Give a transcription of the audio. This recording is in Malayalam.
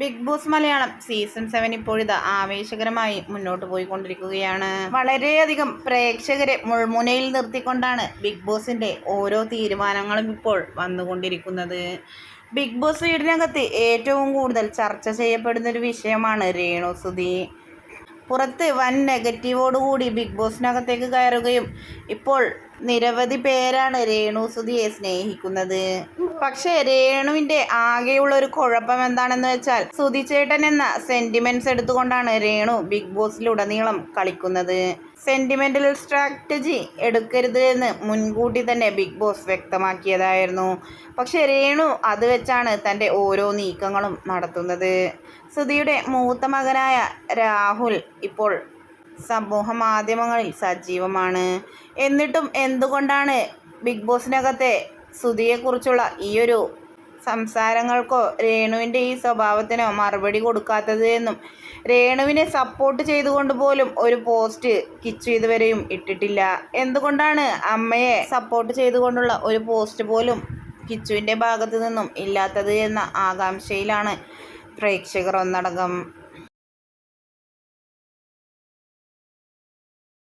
Bigg Boss Malayalam season seven ഇപ്പോഴിത് ആവേശകരമായി മുന്നോട്ട് പോയിക്കൊണ്ടിരിക്കുകയാണ്. വളരെയധികം പ്രേക്ഷകരെ മുൾമുനയിൽ നിർത്തിക്കൊണ്ടാണ് ബിഗ് ബോസിന്റെ ഓരോ തീരുമാനങ്ങളും ഇപ്പോൾ വന്നുകൊണ്ടിരിക്കുന്നത്. ബിഗ് ബോസ് വീടിനകത്ത് ഏറ്റവും കൂടുതൽ ചർച്ച ചെയ്യപ്പെടുന്ന ഒരു വിഷയമാണ് രേണു സുധി. പുറത്ത് വൻ നെഗറ്റീവോടുകൂടി ബിഗ് ബോസിനകത്തേക്ക് കയറുകയും ഇപ്പോൾ നിരവധി പേരാണ് രേണു സുധിയെ സ്നേഹിക്കുന്നത്. പക്ഷെ രേണുവിന്റെ ആകെയുള്ള ഒരു കുഴപ്പം എന്താണെന്ന് വെച്ചാൽ സുധി ചേട്ടൻ എന്ന സെന്റിമെന്റ്സ് എടുത്തുകൊണ്ടാണ് രേണു ബിഗ് ബോസിലുടനീളം കളിക്കുന്നത്. സെന്റിമെന്റൽ സ്ട്രാറ്റജി എടുക്കരുത് എന്ന് മുൻകൂട്ടി തന്നെ ബിഗ് ബോസ് വ്യക്തമാക്കിയതായിരുന്നു. പക്ഷെ രേണു അത് വെച്ചാണ് തന്റെ ഓരോ നീക്കങ്ങളും നടത്തുന്നത്. സുധിയുടെ മൂത്ത മകനായ രാഹുൽ ഇപ്പോൾ സമൂഹ മാധ്യമങ്ങളിൽ സജീവമാണ്. എന്നിട്ടും എന്തുകൊണ്ടാണ് ബിഗ് ബോസിനകത്തെ സുധിയെക്കുറിച്ചുള്ള ഈയൊരു സംസാരങ്ങൾക്കോ രേണുവിന്റെ ഈ സ്വഭാവത്തിനോ മറുപടി കൊടുക്കാത്തത് എന്നും രേണുവിനെ സപ്പോർട്ട് ചെയ്തുകൊണ്ട് പോലും ഒരു പോസ്റ്റ് കിച്ചു ഇതുവരെയും ഇട്ടിട്ടില്ല. എന്തുകൊണ്ടാണ് അമ്മയെ സപ്പോർട്ട് ചെയ്തുകൊണ്ടുള്ള ഒരു പോസ്റ്റ് പോലും കിച്ചുവിന്റെ ഭാഗത്തു നിന്നും ഇല്ലാത്തത് എന്ന ആകാംക്ഷയിലാണ് പ്രേക്ഷകർ ഒന്നടങ്കം.